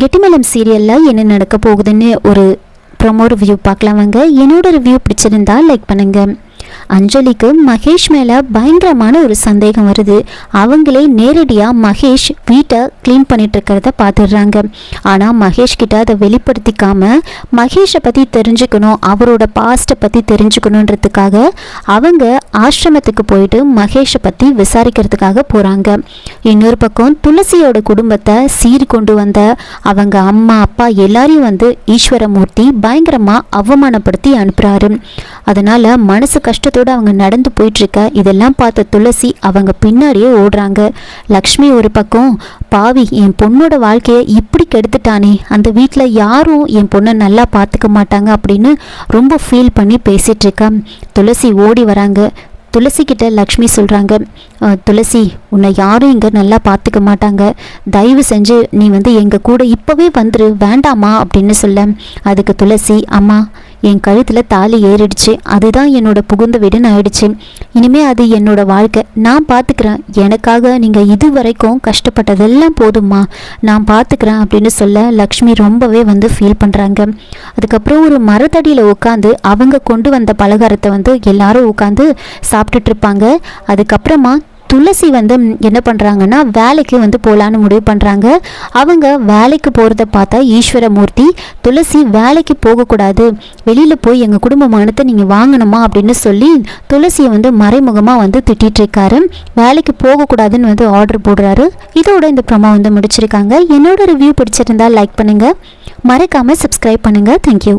கெட்டிமலம் சீரியலில் என்ன நடக்க போகுதுன்னு ஒரு ப்ரொமோ ரிவ்யூ பார்க்கலாம் வாங்க. என்னோட ரிவ்யூ பிடிச்சிருந்தா லைக் பண்ணுங்கள் அஞ்சலிக்கு மகேஷ் மேலே பயங்கரமான ஒரு சந்தேகம் வருது. அவங்களே நேரடியாக மகேஷ் வீட்டை க்ளீன் பண்ணிட்டு இருக்கிறத பார்த்துடுறாங்க ஆனால் மகேஷ் கிட்ட அதை வெளிப்படுத்திக்காம மகேஷை பற்றி தெரிஞ்சுக்கணும் அவரோட பாஸ்ட்டை பற்றி தெரிஞ்சுக்கணுன்றதுக்காக அவங்க ஆசிரமத்துக்கு போயிட்டு மகேஷை பற்றி விசாரிக்கிறதுக்காக போகிறாங்க இன்னொரு பக்கம் துளசியோட குடும்பத்தை சீறி கொண்டு வந்த அவங்க அம்மா அப்பா எல்லாரையும் வந்து ஈஸ்வரமூர்த்தி பயங்கரமாக அவமானப்படுத்தி அனுப்புகிறாரு அதனால் மனசு கஷ்டத்தை கோபத்தோடு அவங்க நடந்து போயிட்டுருக்க இதெல்லாம் பார்த்த துளசி அவங்க பின்னாடியே ஓடுறாங்க. லக்ஷ்மி ஒரு பக்கம் பாவி என் பொண்ணோட வாழ்க்கையை இப்படி கெடுத்துட்டானே. அந்த வீட்டில் யாரும் என் பொண்ணை நல்லா பார்த்துக்க மாட்டாங்க அப்படின்னு ரொம்ப ஃபீல் பண்ணி பேசிகிட்டு துளசி ஓடி வராங்க. துளசி கிட்ட லக்ஷ்மி சொல்கிறாங்க துளசி உன்னை யாரும் இங்கே நல்லா பார்த்துக்க மாட்டாங்க. தயவு செஞ்சு நீ வந்து எங்கள் கூட இப்போவே வந்துரு. வேண்டாமா? அப்படின்னு சொல்ல. அதுக்கு துளசி அம்மா என் கழுத்தில் தாலி ஏறிடுச்சு. அதுதான் என்னோட புகுந்த வீடுன்னு ஆயிடுச்சு. இனிமே அது என்னோட வாழ்க்கை. நான் பார்த்துக்கிறேன் எனக்காக நீங்கள் இது வரைக்கும் கஷ்டப்பட்டதெல்லாம் போதும்மா. நான் பார்த்துக்கிறேன் அப்படின்னு சொல்ல லக்ஷ்மி ரொம்பவே வந்து ஃபீல் பண்ணுறாங்க அதுக்கப்புறம் ஒரு மரத்தடியில் உட்காந்து அவங்க கொண்டு வந்த பலகாரத்தை வந்து எல்லாரும் உட்காந்து சாப்பிட்டுட்டு இருப்பாங்க. அதுக்கப்புறமா துளசி வந்து என்ன பண்ணுறாங்கன்னா வேலைக்கு வந்து போகலான்னு முடிவு பண்ணுறாங்க அவங்க வேலைக்கு போகிறத பார்த்தா ஈஸ்வரமூர்த்தி துளசி வேலைக்கு போகக்கூடாது. வெளியில் போய் எங்கள் குடும்ப மானத்தை நீங்கள் வாங்கணுமா அப்படின்னு சொல்லி துளசியை வந்து மறைமுகமாக வந்து திட்டிகிட்டு இருக்காரு வேலைக்கு போகக்கூடாதுன்னு வந்து ஆர்டர் போடுறாரு. இதோட இந்த ப்ரமோ வந்து முடிச்சிருக்காங்க. என்னோட ரிவ்யூ பிடிச்சிருந்தால் லைக் பண்ணுங்கள் மறக்காமல் சப்ஸ்கிரைப் பண்ணுங்கள் தேங்க்யூ